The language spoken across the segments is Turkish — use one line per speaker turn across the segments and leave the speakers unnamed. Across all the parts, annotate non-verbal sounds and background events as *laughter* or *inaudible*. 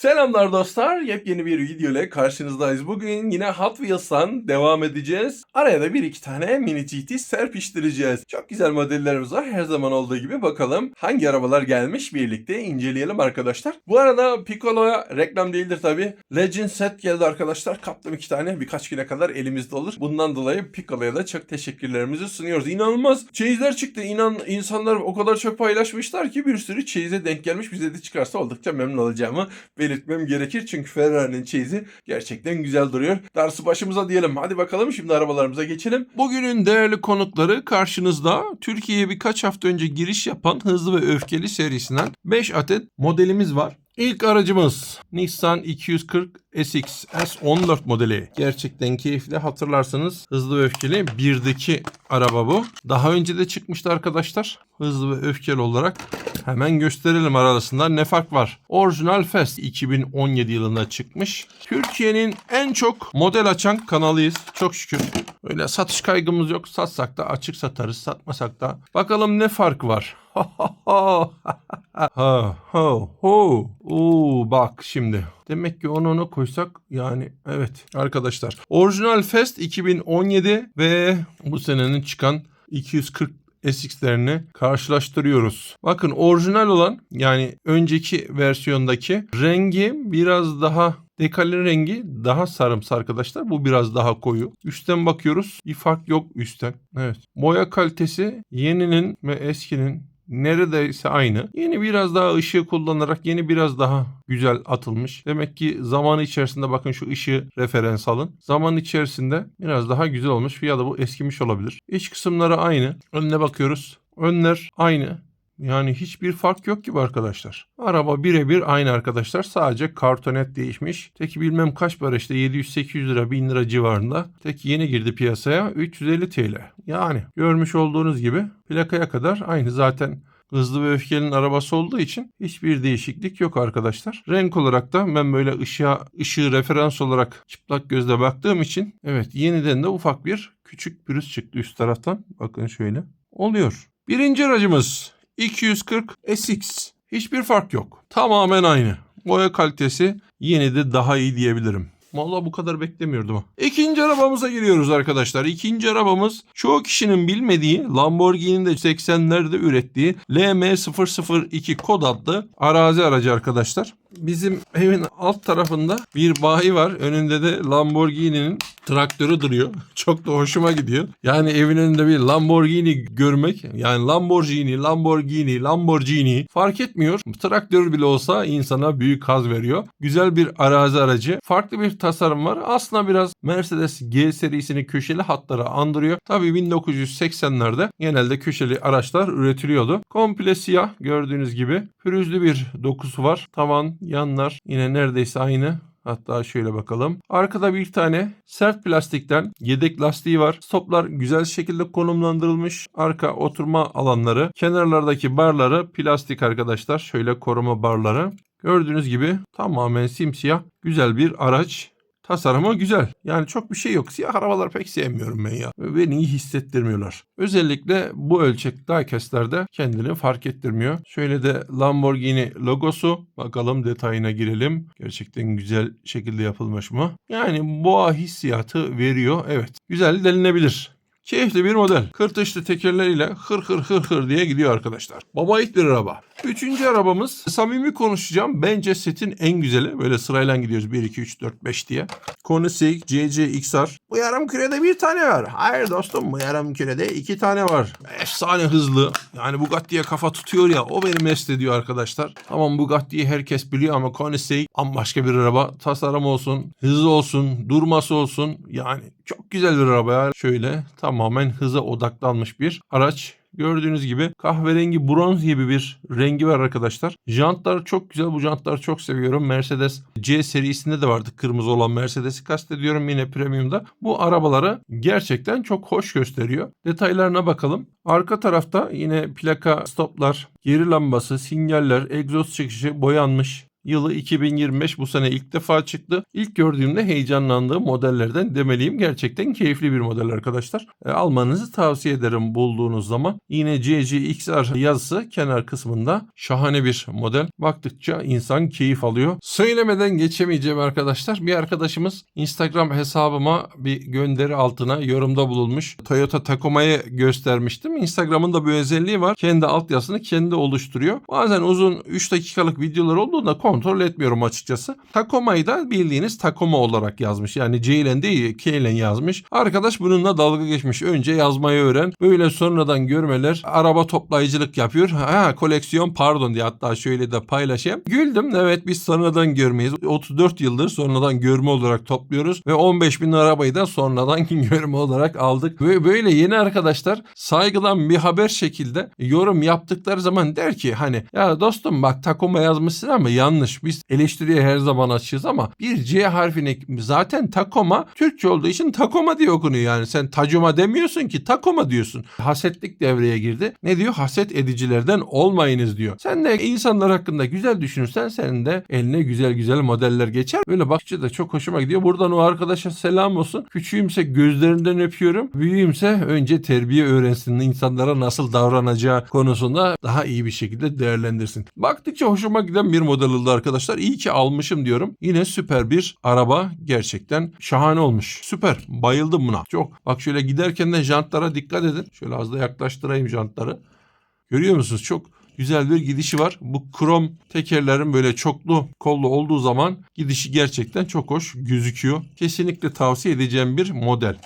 Selamlar dostlar. Yepyeni bir video ile karşınızdayız. Bugün yine Hot Wheels'tan devam edeceğiz. Araya da bir iki tane mini GT serpiştireceğiz. Çok güzel modellerimiz var. Her zaman olduğu gibi bakalım hangi arabalar gelmiş birlikte inceleyelim arkadaşlar. Bu arada Piccolo'ya reklam değildir tabi. Legend set geldi arkadaşlar. Kaptım iki tane. Birkaç güne kadar elimizde olur. Bundan dolayı Piccolo'ya da çok teşekkürlerimizi sunuyoruz. İnanılmaz çeyizler çıktı. İnan insanlar o kadar çok paylaşmışlar ki bir sürü çeyize denk gelmiş. Bize de çıkarsa oldukça memnun olacağımı belirtmem gerekir. Çünkü Ferrari'nin çeyizi gerçekten güzel duruyor. Darısı başımıza diyelim. Hadi bakalım şimdi arabalarımıza geçelim. Bugünün değerli konukları karşınızda Türkiye'ye birkaç hafta önce giriş yapan Hızlı ve Öfkeli serisinden 5 adet modelimiz var. İlk aracımız Nissan 240 SX S14 modeli. Gerçekten keyifli. Hatırlarsanız Hızlı ve Öfkeli 1'deki araba bu. Daha önce de çıkmıştı arkadaşlar. Hızlı ve Öfkeli olarak hemen gösterelim arasında ne fark var. Orijinal Fest 2017 yılında çıkmış. Türkiye'nin en çok model açan kanalıyız. Çok şükür. Öyle satış kaygımız yok. Satsak da açık satarız. Satmasak da. Bakalım ne fark var. ha ha *laughs* ho. Oo bak şimdi. Demek ki onu ona koysak yani evet arkadaşlar. Orijinal Fest 2017 ve bu senenin çıkan 240 SX'lerini karşılaştırıyoruz. Bakın orijinal olan yani önceki versiyondaki rengi biraz daha Dekalin rengi daha sarımsı arkadaşlar. Bu biraz daha koyu. Üstten bakıyoruz. Bir fark yok üstten. Evet. Boya kalitesi yeninin ve eskinin neredeyse aynı. Yeni biraz daha ışığı kullanarak yeni biraz daha güzel atılmış. Demek ki zaman içerisinde bakın şu ışığı referans alın. Zaman içerisinde biraz daha güzel olmuş ya da bu eskimiş olabilir. İç kısımları aynı. Önüne bakıyoruz. Önler aynı. Yani hiçbir fark yok gibi arkadaşlar. Araba birebir aynı arkadaşlar. Sadece kartonet değişmiş. Teki bilmem kaç para işte 700-800 lira 1000 lira civarında. Tek yeni girdi piyasaya 350 TL. Yani görmüş olduğunuz gibi plakaya kadar aynı zaten Hızlı ve öfkelinin arabası olduğu için hiçbir değişiklik yok arkadaşlar. Renk olarak da ben böyle ışığa, ışığı referans olarak çıplak gözle baktığım için evet yeniden de ufak bir küçük pürüz çıktı üst taraftan. Bakın şöyle oluyor. Birinci aracımız 240 SX. Hiçbir fark yok. Tamamen aynı. Boya kalitesi yine de daha iyi diyebilirim. Vallahi bu kadar beklemiyordum. İkinci arabamıza giriyoruz arkadaşlar. İkinci arabamız çoğu kişinin bilmediği Lamborghini'nin de 80'lerde ürettiği LM002 kod adlı arazi aracı arkadaşlar. Bizim evin alt tarafında bir bayi var. Önünde de Lamborghini'nin traktörü duruyor. *laughs* Çok da hoşuma gidiyor. Yani evin önünde bir Lamborghini görmek yani Lamborghini, Lamborghini, Lamborghini fark etmiyor. Traktör bile olsa insana büyük haz veriyor. Güzel bir arazi aracı. Farklı bir tasarım var. Aslında biraz Mercedes G serisini köşeli hatları andırıyor. Tabii 1980'lerde genelde köşeli araçlar üretiliyordu. Komple siyah gördüğünüz gibi. Pürüzlü bir dokusu var. Tavan, yanlar yine neredeyse aynı. Hatta şöyle bakalım. Arkada bir tane sert plastikten yedek lastiği var. Stoplar güzel şekilde konumlandırılmış. Arka oturma alanları, kenarlardaki barları plastik arkadaşlar. Şöyle koruma barları. Gördüğünüz gibi tamamen simsiyah güzel bir araç. Tasarımı güzel. Yani çok bir şey yok. Siyah arabalar pek sevmiyorum ben ya. Beni iyi hissettirmiyorlar. Özellikle bu ölçek diecastlerde kendini fark ettirmiyor. Şöyle de Lamborghini logosu. Bakalım detayına girelim. Gerçekten güzel şekilde yapılmış mı? Yani boğa hissiyatı veriyor. Evet. Güzel denilebilir. Keyifli bir model. Kırtışlı tekerleriyle hır hır hır hır diye gidiyor arkadaşlar. Baba it bir araba. Üçüncü arabamız samimi konuşacağım. Bence setin en güzeli. Böyle sırayla gidiyoruz 1, 2, 3, 4, 5 diye. Koenigsegg CC XR. Bu yarım kürede bir tane var. Hayır dostum bu yarım kürede iki tane var. Efsane hızlı. Yani Bugatti'ye kafa tutuyor ya o beni mest ediyor arkadaşlar. Tamam Bugatti'yi herkes biliyor ama Koenigsegg bambaşka bir araba. Tasarım olsun, hızı olsun, durması olsun. Yani çok güzel bir araba ya. Şöyle tamamen hıza odaklanmış bir araç. Gördüğünüz gibi kahverengi bronz gibi bir rengi var arkadaşlar. Jantlar çok güzel. Bu jantları çok seviyorum. Mercedes C serisinde de vardı kırmızı olan Mercedes'i kastediyorum yine premiumda. Bu arabaları gerçekten çok hoş gösteriyor. Detaylarına bakalım. Arka tarafta yine plaka stoplar, geri lambası, sinyaller, egzoz çıkışı boyanmış.
Yılı 2025 bu sene ilk defa çıktı. İlk gördüğümde heyecanlandığım modellerden demeliyim. Gerçekten keyifli bir model arkadaşlar. E, almanızı tavsiye ederim bulduğunuz zaman. Yine CCXR yazısı kenar kısmında şahane bir model. Baktıkça insan keyif alıyor. Söylemeden geçemeyeceğim arkadaşlar. Bir arkadaşımız Instagram hesabıma bir gönderi altına yorumda bulunmuş. Toyota Tacoma'yı göstermiştim. Instagram'ın da bir özelliği var. Kendi altyazısını kendi oluşturuyor. Bazen uzun 3 dakikalık videolar olduğunda kontrol etmiyorum açıkçası. Tacoma'yı da bildiğiniz Tacoma olarak yazmış. Yani C ile değil K ile yazmış. Arkadaş bununla dalga geçmiş. Önce yazmayı öğren. Böyle sonradan görmeler. Araba toplayıcılık yapıyor. Ha koleksiyon pardon diye hatta şöyle de paylaşayım. Güldüm. Evet biz sonradan görmeyiz. 34 yıldır sonradan görme olarak topluyoruz. Ve 15 bin arabayı da sonradan *laughs* görme olarak aldık. Ve böyle yeni arkadaşlar saygıdan bir haber şekilde yorum yaptıkları zaman der ki hani ya dostum bak Tacoma yazmışsın ama yanlış. Biz eleştiriye her zaman açığız ama bir C harfini zaten Tacoma Türkçe olduğu için Tacoma diye okunuyor yani. Sen Tacoma demiyorsun ki Tacoma diyorsun. Hasetlik devreye girdi. Ne diyor? Haset edicilerden olmayınız diyor. Sen de insanlar hakkında güzel düşünürsen senin de eline güzel güzel modeller geçer. Böyle bakınca da çok hoşuma gidiyor. Buradan o arkadaşa selam olsun. Küçüğümse gözlerinden öpüyorum. Büyüğümse önce terbiye öğrensin. insanlara nasıl davranacağı konusunda daha iyi bir şekilde değerlendirsin. Baktıkça hoşuma giden bir model oldu arkadaşlar. İyi ki almışım diyorum. Yine süper bir araba. Gerçekten şahane olmuş. Süper. Bayıldım buna. Çok. Bak şöyle giderken de jantlara dikkat edin. Şöyle az da yaklaştırayım jantları. Görüyor musunuz? Çok güzel bir gidişi var. Bu krom tekerlerin böyle çoklu kollu olduğu zaman gidişi gerçekten çok hoş gözüküyor. Kesinlikle tavsiye edeceğim bir model.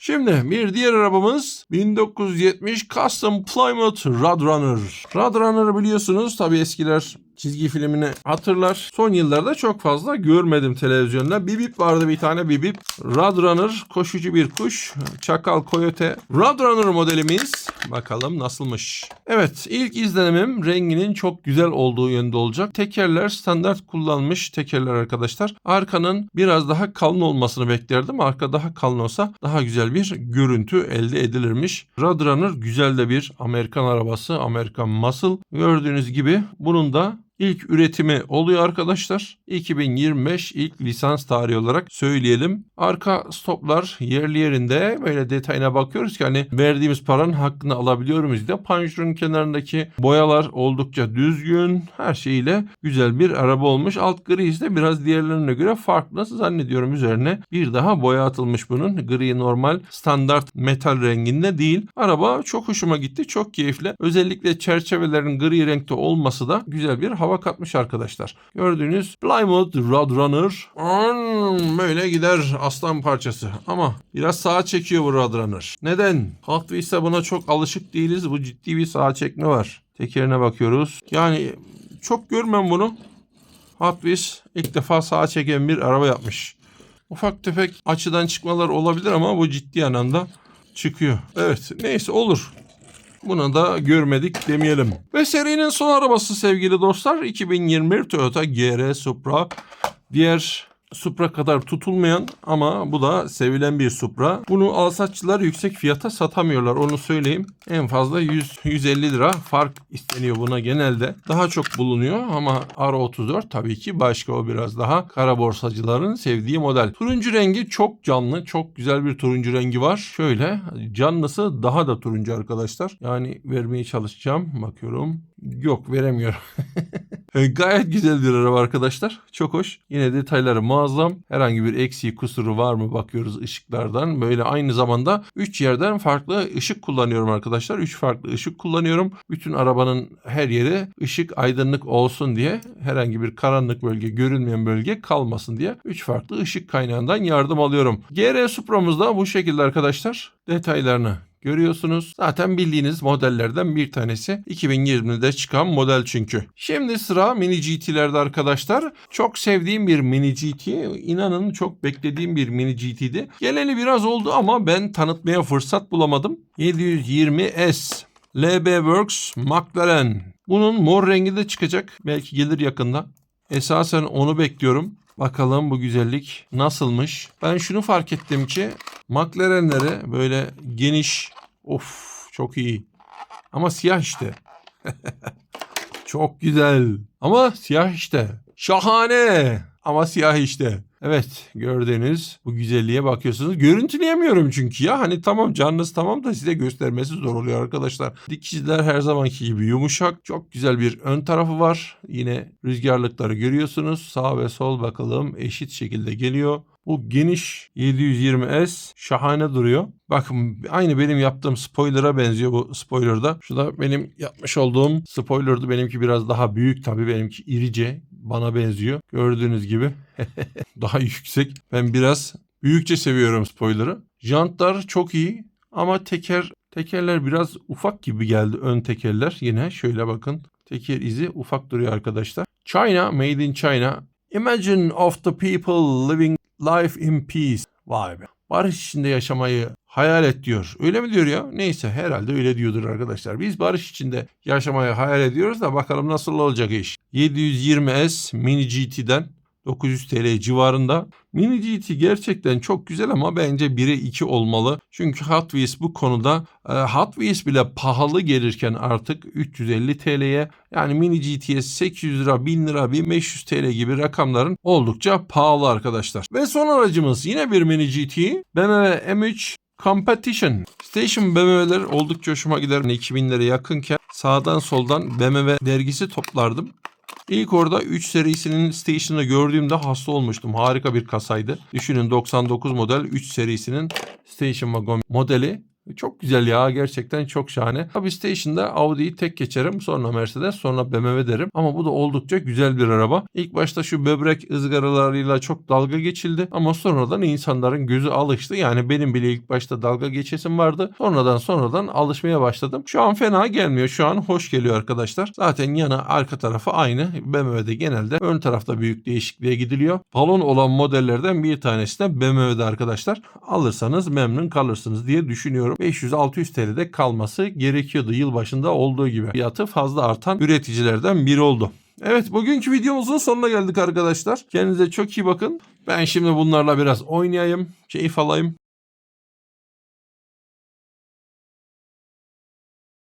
Şimdi bir diğer arabamız 1970 Custom Plymouth Roadrunner. Roadrunner'ı biliyorsunuz tabi eskiler çizgi filmini hatırlar. Son yıllarda çok fazla görmedim televizyonda. Bibip vardı bir tane Bibip. Roadrunner koşucu bir kuş. Çakal Coyote. Roadrunner modelimiz. Bakalım nasılmış. Evet ilk izlenimim renginin çok güzel olduğu yönde olacak. Tekerler standart kullanmış tekerler arkadaşlar. Arkanın biraz daha kalın olmasını beklerdim. Arka daha kalın olsa daha güzel bir görüntü elde edilirmiş. Roadrunner güzel de bir Amerikan arabası. Amerikan Muscle. Gördüğünüz gibi bunun da İlk üretimi oluyor arkadaşlar. 2025 ilk lisans tarihi olarak söyleyelim. Arka stoplar yerli yerinde böyle detayına bakıyoruz ki hani verdiğimiz paranın hakkını alabiliyor muyuz diye. Panjurun kenarındaki boyalar oldukça düzgün. Her şeyiyle güzel bir araba olmuş. Alt gri de biraz diğerlerine göre farklı. Zannediyorum üzerine bir daha boya atılmış bunun. Gri normal standart metal renginde değil. Araba çok hoşuma gitti. Çok keyifli. Özellikle çerçevelerin gri renkte olması da güzel bir hava katmış arkadaşlar. Gördüğünüz Plymouth Roadrunner Hmm, böyle gider aslan parçası ama biraz sağa çekiyor bu Roadrunner. Neden? Wheels'e buna çok alışık değiliz. Bu ciddi bir sağa çekme var. Tekerine bakıyoruz. Yani çok görmem bunu. Hot Wheels ilk defa sağa çeken bir araba yapmış. Ufak tefek açıdan çıkmalar olabilir ama bu ciddi anlamda çıkıyor. Evet neyse olur. Buna da görmedik demeyelim. Ve serinin son arabası sevgili dostlar 2021 Toyota GR Supra. Diğer Supra kadar tutulmayan ama bu da sevilen bir Supra. Bunu alsatçılar yüksek fiyata satamıyorlar onu söyleyeyim. En fazla 100-150 lira fark isteniyor buna genelde. Daha çok bulunuyor ama R34 tabii ki başka o biraz daha kara borsacıların sevdiği model. Turuncu rengi çok canlı, çok güzel bir turuncu rengi var. Şöyle canlısı daha da turuncu arkadaşlar. Yani vermeye çalışacağım. Bakıyorum. Yok veremiyorum. *laughs* E, Gayet güzel bir araba arkadaşlar. Çok hoş. Yine detayları muazzam. Herhangi bir eksiği kusuru var mı bakıyoruz ışıklardan. Böyle aynı zamanda 3 yerden farklı ışık kullanıyorum arkadaşlar. 3 farklı ışık kullanıyorum. Bütün arabanın her yeri ışık aydınlık olsun diye herhangi bir karanlık bölge, görünmeyen bölge kalmasın diye 3 farklı ışık kaynağından yardım alıyorum. GR Supra'mız da bu şekilde arkadaşlar. Detaylarını görüyorsunuz. Zaten bildiğiniz modellerden bir tanesi. 2020'de çıkan model çünkü. Şimdi sıra mini GT'lerde arkadaşlar. Çok sevdiğim bir mini GT. İnanın çok beklediğim bir mini GT'di. Geleli biraz oldu ama ben tanıtmaya fırsat bulamadım. 720S. LB Works McLaren. Bunun mor rengi de çıkacak. Belki gelir yakında. Esasen onu bekliyorum. Bakalım bu güzellik nasılmış. Ben şunu fark ettim ki McLaren'leri böyle geniş of çok iyi. Ama siyah işte. *laughs* çok güzel. Ama siyah işte. Şahane. Ama siyah işte. Evet gördüğünüz bu güzelliğe bakıyorsunuz. Görüntüleyemiyorum çünkü ya. Hani tamam canınız tamam da size göstermesi zor oluyor arkadaşlar. Dikişler her zamanki gibi yumuşak. Çok güzel bir ön tarafı var. Yine rüzgarlıkları görüyorsunuz. Sağ ve sol bakalım eşit şekilde geliyor. Bu geniş 720S şahane duruyor. Bakın aynı benim yaptığım spoiler'a benziyor bu spoiler'da. Şu da benim yapmış olduğum spoiler'dı. Benimki biraz daha büyük tabii. Benimki irice. Bana benziyor. Gördüğünüz gibi. *laughs* daha yüksek. Ben biraz büyükçe seviyorum spoiler'ı. Jantlar çok iyi ama teker tekerler biraz ufak gibi geldi ön tekerler. Yine şöyle bakın. Teker izi ufak duruyor arkadaşlar. China, made in China. Imagine of the people living life in peace. Vay be. Barış içinde yaşamayı hayal et diyor. Öyle mi diyor ya? Neyse herhalde öyle diyordur arkadaşlar. Biz barış içinde yaşamayı hayal ediyoruz da bakalım nasıl olacak iş. 720S Mini GT'den 900 TL civarında. Mini GT gerçekten çok güzel ama bence 1'e 2 olmalı. Çünkü Hot Wheels bu konuda e, Hot Wheels bile pahalı gelirken artık 350 TL'ye yani Mini GT'ye 800 lira, 1000 lira, 1500 TL gibi rakamların oldukça pahalı arkadaşlar. Ve son aracımız yine bir Mini GT. BMW M3 Competition. Station BMW'ler oldukça hoşuma gider. 2000'lere yakınken sağdan soldan BMW dergisi toplardım. İlk orada 3 serisinin station'ı gördüğümde hasta olmuştum. Harika bir kasaydı. Düşünün 99 model 3 serisinin station wagon modeli. Çok güzel ya gerçekten çok şahane. Tabi station'da Audi'yi tek geçerim sonra Mercedes sonra BMW derim. Ama bu da oldukça güzel bir araba. İlk başta şu böbrek ızgaralarıyla çok dalga geçildi. Ama sonradan insanların gözü alıştı. Yani benim bile ilk başta dalga geçesim vardı. Sonradan sonradan alışmaya başladım. Şu an fena gelmiyor. Şu an hoş geliyor arkadaşlar. Zaten yana arka tarafı aynı. BMW'de genelde ön tarafta büyük değişikliğe gidiliyor. Balon olan modellerden bir tanesi de BMW'de arkadaşlar. Alırsanız memnun kalırsınız diye düşünüyorum. 500-600 TL'de kalması gerekiyordu yıl başında olduğu gibi. Fiyatı fazla artan üreticilerden biri oldu. Evet bugünkü videomuzun sonuna geldik arkadaşlar. Kendinize çok iyi bakın. Ben şimdi bunlarla biraz oynayayım, keyif alayım.